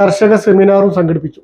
കർഷക സെമിനാറും സംഘടിപ്പിച്ചു.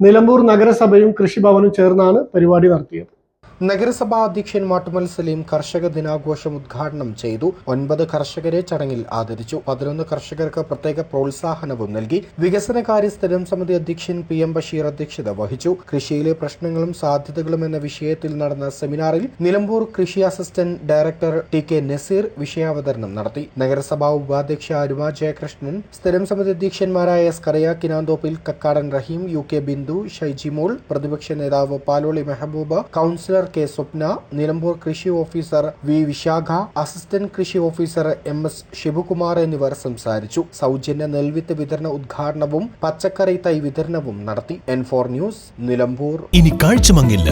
നിലമ്പൂർ നഗരസഭയും കൃഷിഭവനും ചേർന്നാണ് പരിപാടി നടത്തിയത്. നഗരസഭാ അധ്യക്ഷൻ മാട്ടുമൽ സലീം കർഷക ദിനാഘോഷം ഉദ്ഘാടനം ചെയ്തു. ഒൻപത് കർഷകരെ ചടങ്ങിൽ ആദരിച്ചു. പതിനൊന്ന് കർഷകർക്ക് പ്രത്യേക പ്രോത്സാഹനവും നൽകി. വികസനകാര്യ സ്ഥിരം സമിതി അധ്യക്ഷൻ പി എം ബഷീർ അധ്യക്ഷത വഹിച്ചു. കൃഷിയിലെ പ്രശ്നങ്ങളും സാധ്യതകളും എന്ന വിഷയത്തിൽ നടന്ന സെമിനാറിൽ നിലമ്പൂർ കൃഷി assistant director T K Nazeer വിഷയാവതരണം നടത്തി. നഗരസഭാ ഉപാധ്യക്ഷ അരുമ ജയകൃഷ്ണൻ സ്ഥിരം സമിതി അധ്യക്ഷന്മാരായ സ്കറിയ കിനാന്തോപ്പിൽ കക്കാടൻ റഹീം യു കെ ബിന്ദു ഷൈജിമോൾ പ്രതിപക്ഷ നേതാവ് പാലോളി മെഹബൂബ കൌൺസിലർ കെ സ്വപ്ന നിലമ്പൂർ കൃഷി ഓഫീസർ വി വിശാഖ അസിസ്റ്റന്റ് കൃഷി ഓഫീസർ എം എസ് ശിവകുമാർ എന്നിവർ സംസാരിച്ചു. സൗജന്യ നെൽവിത്ത് വിതരണ ഉദ്ഘാടനവും പച്ചക്കറി തൈ വിതരണവും നടത്തി. N four news Nilambur. ഇനി കാഴ്ചമങ്ങില്ല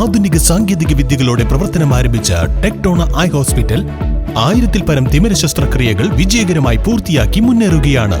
ആധുനിക സാങ്കേതിക വിദ്യകളോടെ പ്രവർത്തനം ആരംഭിച്ച ടെക്ടോണ ഐ ഹോസ്പിറ്റൽ ആയിരത്തിൽ പരം തിമിര ശസ്ത്രക്രിയകൾ വിജയകരമായി പൂർത്തിയാക്കി മുന്നേറുകയാണ്.